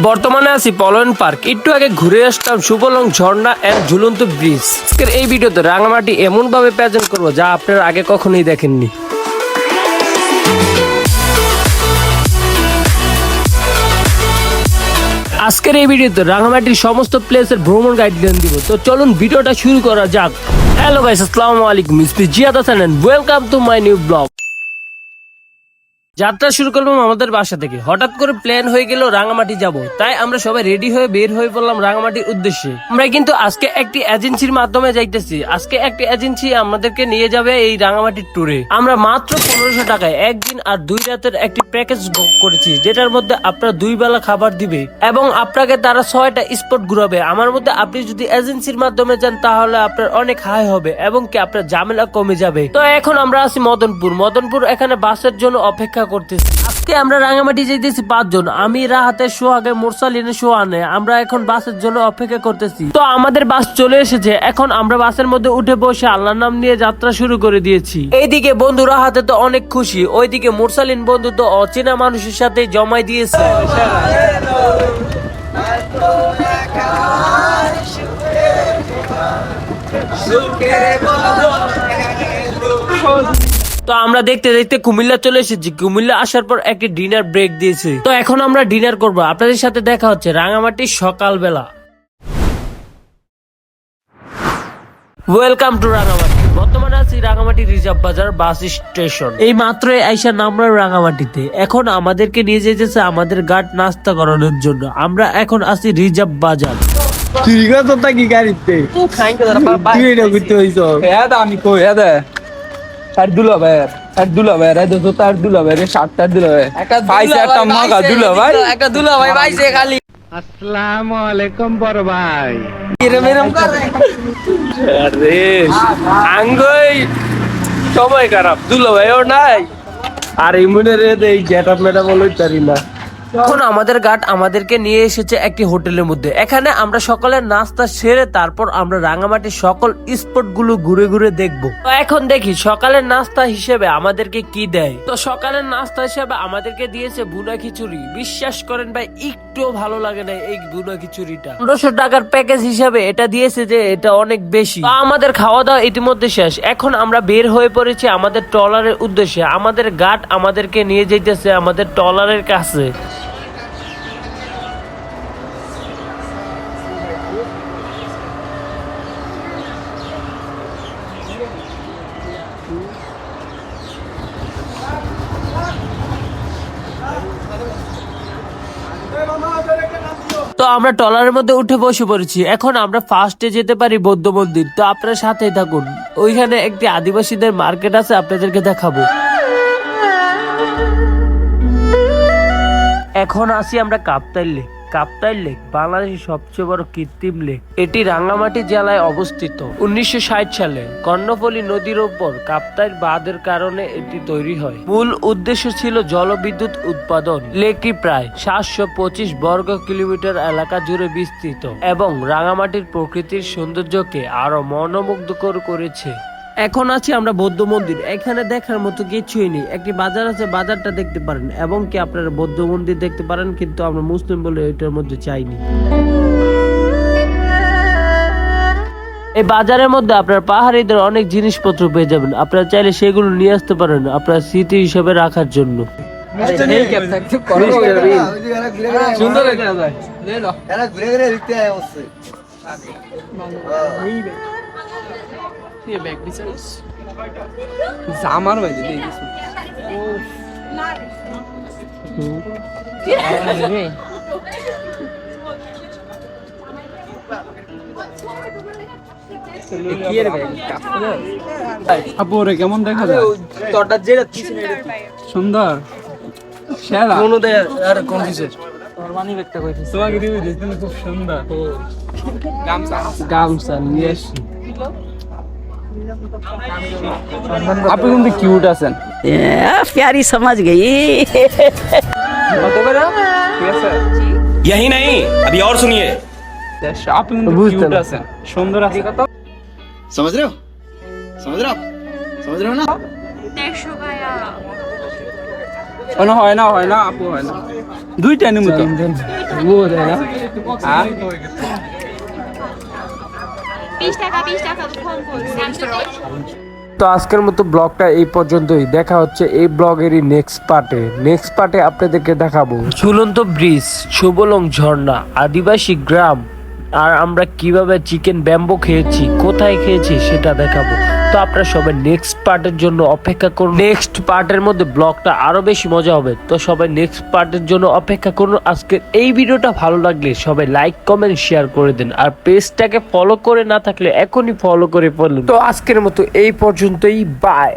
বর্তমানে আছি পলয়ন পার্ক। একটু আগে ঘুরে আসতাম সুবলং ঝর্ণা এন্ড ঝুলন্ত ব্রিজ আজকের এই ভিডিওতে রাঙামাটি এমন ভাবে প্রেজেন্ট করব যা আপনারা আগে কখনোই দেখেননি। আজকের এই ভিডিওতে রাঙামাটির সমস্ত প্লেসের ভ্রমণ গাইডলাইন দিব। তো চলুন ভিডিওটা শুরু করা যাক। হ্যালো গাইস আসসালামু আলাইকুম মিসপি Ziyad Hasan and welcome to my new vlog যাত্রা শুরু করলাম আমাদের বাসা থেকে। হঠাৎ করে প্ল্যান হয়ে গেল রাঙামাটি যাব। তাই আমরা সবাই রেডি হয়ে বের হয়ে পড়লাম রাঙামাটির উদ্দেশ্যে। আমরা কিন্তু আজকে একটি এজেন্সির মাধ্যমে যাইতেছি। আজকে একটি এজেন্সি আমাদেরকে নিয়ে যাবে এই রাঙামাটির ট্যুরে আমরা মাত্র পনেরোশো টাকায় একদিন আর দুই রাতের একটি প্যাকেজ বুক করেছি, যেটার মধ্যে আপনার দুই বেলা খাবার দিবে এবং আপনাকে তারা ছয়টা স্পট ঘুরাবে। আমার মধ্যে আপনি যদি এজেন্সির মাধ্যমে যান, তাহলে আপনার অনেক হাই হবে এবং কি আপনার ঝামেলা কমে যাবে। তো এখন আমরা আছি মদনপুর। মদনপুর এখানে বাসের জন্য অপেক্ষা করতেছি। আজকে আমরা রাঙামাটি যেতেছি পাঁচজন। আমি, রাহাতে, সোহাগে মোরসালিনে সোহানে। আমরা এখন বাসের জন্য অপেক্ষা করতেছি। তো আমাদের বাস চলে এসেছে। এখন আমরা বাসের মধ্যে উঠে বসে আল্লাহর নাম নিয়ে যাত্রা শুরু করে দিয়েছি। এইদিকে বন্ধু রাহাতে তো অনেক খুশি। ওইদিকে মোরসালিন বন্ধু তো অচেনা মানুষের সাথে জমাই দিয়েছে। তো আমরা দেখতে দেখতে কুমিল্লা চলে এসেছি। কুমিল্লা আসার পর একটি ডিনার ব্রেক দিয়েছে। তো এখন আমরা ডিনার করব। আপনাদের সাথে দেখা হচ্ছে রাঙামাটি সকালবেলা। Welcome to Rangamati. বর্তমানে আছি রাঙামাটি রিজার্ভ বাজার বাস স্টেশন। এই মাত্রই আইসা নামরা রাঙামাটিতে। এখন আমাদেরকে নিয়ে যেতেছে আমাদের গার্ড নাস্তা করানোর জন্য। আমরা এখন আছি রিজার্ভ বাজার। তুই কত থাকি গাড়িতে? তুই এটা করতে হইছ। হ্যাঁ দা আমি কই হ্যাঁ তার দুলা ভাই দুলা ভাই রে তো তার দুলা ভাই রে সাত তার দুলা ভাই পাইছে একটা মগা দুলা ভাই। একটা দুলা ভাই পাইছে খালি। আসসালামু আলাইকুম বড় ভাই। এরম এরম করে? আরে আঙ্গই সময় খারাপ দুলো ভাইও নাই। আর ইমুনের এই এই গেটআপ মেটা বলই পারি না। এখন আমাদের গার্ড আমাদেরকে নিয়ে এসেছে একটি হোটেলের মধ্যে। এখানে আমরা সকালের নাস্তা সেরে তারপর আমরা রাঙামাটির সকল স্পটগুলো ঘুরে ঘুরে দেখব। এখন দেখি সকালের নাস্তা হিসেবে আমাদেরকে কি দেয়? তো সকালের নাস্তা হিসেবে আমাদেরকে দিয়েছে বুনা খিচুড়ি। বিশ্বাস করেন ভাই, একটুও ভালো লাগে না এই বুনা খিচুড়িটা। পনেরোশো টাকার প্যাকেজ হিসাবে এটা দিয়েছে যে এটা অনেক বেশি। আমাদের খাওয়া দাওয়া ইতিমধ্যে শেষ। এখন আমরা বের হয়ে পড়েছি আমাদের ট্রলারের উদ্দেশ্যে। আমাদের গার্ড আমাদেরকে নিয়ে যেতেছে আমাদের ট্রলারের কাছে। তো আমরা ট্রলারের মধ্যে উঠে বসে পড়েছি। এখন আমরা ফার্স্টে যেতে পারি বৌদ্ধ মন্দির। তো আপনার সাথেই থাকুন। ওইখানে একটি আদিবাসীদের মার্কেট আছে, আপনাদেরকে দেখাবো। এখন আসি আমরা কাপ্তাই লেক কাপ্তাই লেক, বাংলাদেশের সবচেয়ে বড় কৃত্রিম লেক। এটি রাঙ্গামাটি জেলায় অবস্থিত। উনিশশো ষাট সালে কর্ণফুলী নদীর ওপর কাপ্তাইয়ের বাঁধের কারণে এটি তৈরি হয়। মূল উদ্দেশ্য ছিল জলবিদ্যুৎ উৎপাদন। লেকটি প্রায় সাতশো পঁচিশ বর্গ কিলোমিটার এলাকা জুড়ে বিস্তৃত এবং রাঙামাটির প্রকৃতির সৌন্দর্যকে আরও মনোমুগ্ধকর করেছে। এখন আছি আমরা বৌদ্ধ মন্দির। এখানে দেখার মতো কিছুই নেই। একটি বাজার আছে বাজারটা দেখতে পারেন এবং কি আপনারা বৌদ্ধ মন্দির দেখতে পারেন কিন্তু আমরা মুসলিম বলে এটার মধ্যে চাইনি। এই বাজারের মধ্যে আপনার পাহাড়িদের অনেক জিনিসপত্র পেয়ে যাবেন। আপনারা চাইলে সেগুলো নিয়ে আসতে পারেন আপনার স্মৃতি হিসেবে রাখার জন্য। সুন্দর দেখতে আয় অবশ্যই জামার মধ্যে দিয়ে দিছি কি আপু রে কেমন দেখা যায়? তোরটা যেটা পিছনে সুন্দর। সেরা। কোন দে আর কোন কিসের তোমাকে দিবি দেখতে খুব সুন্দর। গামছা গামছা নিয়ে আসি। আপনি কিন্তু কিউট আছেন प्यारी समझ गई কত করে ঠিক আছে यही नहीं अभी और सुनिए দেড়শো। আপনি কিন্তু বুঝতে কিউট না। আছেন সুন্দর আছেন समझ रहे हो समझ रहे हो आप समझ रहे हो ना কোনো হয় না হয় না আপু হয় না দুইটা নিমু তো হ্যাঁ তো আজকের মতো ব্লগটা এই পর্যন্তই। দেখা হচ্ছে এই ব্লগেরই নেক্সট পার্টে নেক্সট পার্টে আপনাদেরকে দেখাবো। ঝুলন্ত ব্রিজ, শুভলং ঝর্ণা, আদিবাসী গ্রাম, আর আমরা কীভাবে চিকেন ব্যাম্বো খেয়েছি, কোথায় খেয়েছি সেটা দেখাবো। তো আপনারা সবাই নেক্সট পার্টের জন্য অপেক্ষা করুন। নেক্সট পার্টের মধ্যে ব্লগটা আরও বেশি মজা হবে। তো সবাই নেক্সট পার্টের জন্য অপেক্ষা করুন। আজকের এই ভিডিওটা ভালো লাগলে সবাই লাইক কমেন্ট শেয়ার করে দিন। আর পেজটাকে ফলো করে না থাকলে এখনই ফলো করে ফেলুন। তো আজকের মতো এই পর্যন্তই। বাই